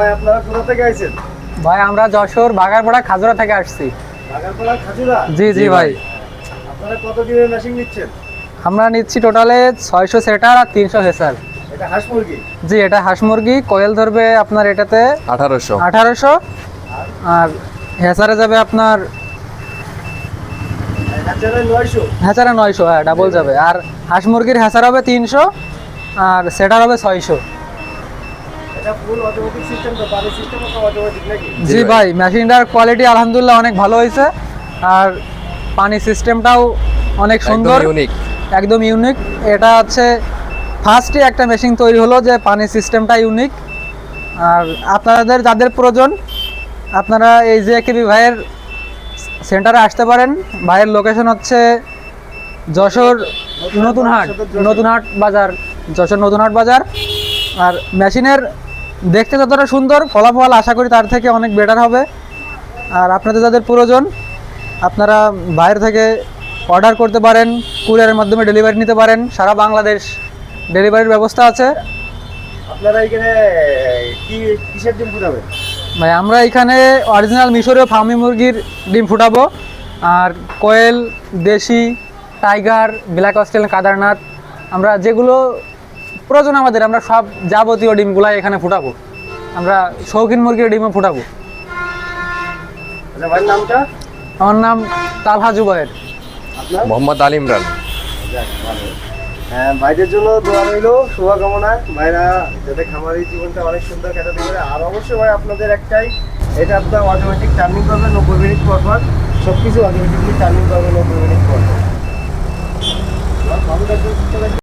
ভাই আপনারা কোথা থেকে আইছেন? ভাই আমরা যশোর বাগারপাড়া খাজুরা থেকে আসছি। বাগারপাড়া খাজুরা? জি জি ভাই। আপনারা কত দিনের মেশিন নিচ্ছেন? আমরা নিচ্ছি টোটালে ছয়শো সেটার আর তিনশো হেসার। এটা হাঁস মুরগি? জি এটা হাঁস মুরগি। কোয়েল ধরবে আপনার এটাতে আঠারোশো। আঠারোশো। আর? হেসারে যাবে আপনার হাজারে নয়শো। হ্যাঁ ডাবল যাবে। আর হাঁস মুরগির হেসার হবে তিনশো আর সেটার হবে ছয়শো। জি ভাই মেশিনটার কোয়ালিটি আলহামদুলিল্লাহ অনেক ভালো হয়েছে। আর পানি সিস্টেমটাও অনেক সুন্দর। ইউনিক একদম ইউনিক এটা হচ্ছে ফার্স্টই একটা মেশিন তৈরি হলো যে পানি সিস্টেমটা ইউনিক আর আপনাদের যাদের প্রয়োজন আপনারা এই যে কেবি ভাইয়ের সেন্টারে আসতে পারেন। ভাইয়ের লোকেশন হচ্ছে যশোর নতুন হাট নতুন হাট বাজার যশোর নতুন হাট বাজার। আর মেশিনের দেখতে যতটা সুন্দর ফলাফল আশা করি তার থেকে অনেক বেটার হবে। আর আপনাদের যাদের প্রয়োজন আপনারা বাইরে থেকে অর্ডার করতে পারেন কুরিয়ারের মাধ্যমে ডেলিভারি নিতে পারেন। সারা বাংলাদেশ ডেলিভারির ব্যবস্থা আছে। আপনারা এখানে কি কিসের ডিম ফুটাবেন? ভাই আমরা এখানে অরিজিনাল মিশরীয় ফার্মি মুরগির ডিম ফুটাবো। আর কোয়েল দেশি টাইগার ব্ল্যাক অস্ট্রেলিয়ান কাদারনাথ আমরা যেগুলো প্রয়োজন আমাদের আমরা সব যাবতীয় ডিমগুলাই এখানে ফুটাবো। আমরা শৌখিন মুরগির ডিমও ফুটাবো। আচ্ছা নামটা আমার নাম তালহা জুবায়ের। আপনার? মোহাম্মদ আলী ইমরান। যাক, ভালো। হ্যাঁ ভাইদের জন্য দোয়া রইল শুভকামনা। ভাইরা যাতে খামারি জীবনটা অনেক সুন্দর কাটাতে পারে আর অবশ্যই ভাই আপনাদের একটাই এটা আপনার অটোমেটিক টার্নিং করবে নব্বই মিনিট পর পর। সব কিছু অটোমেটিকলি টার্নিং করবে নব্বই মিনিট পর পর।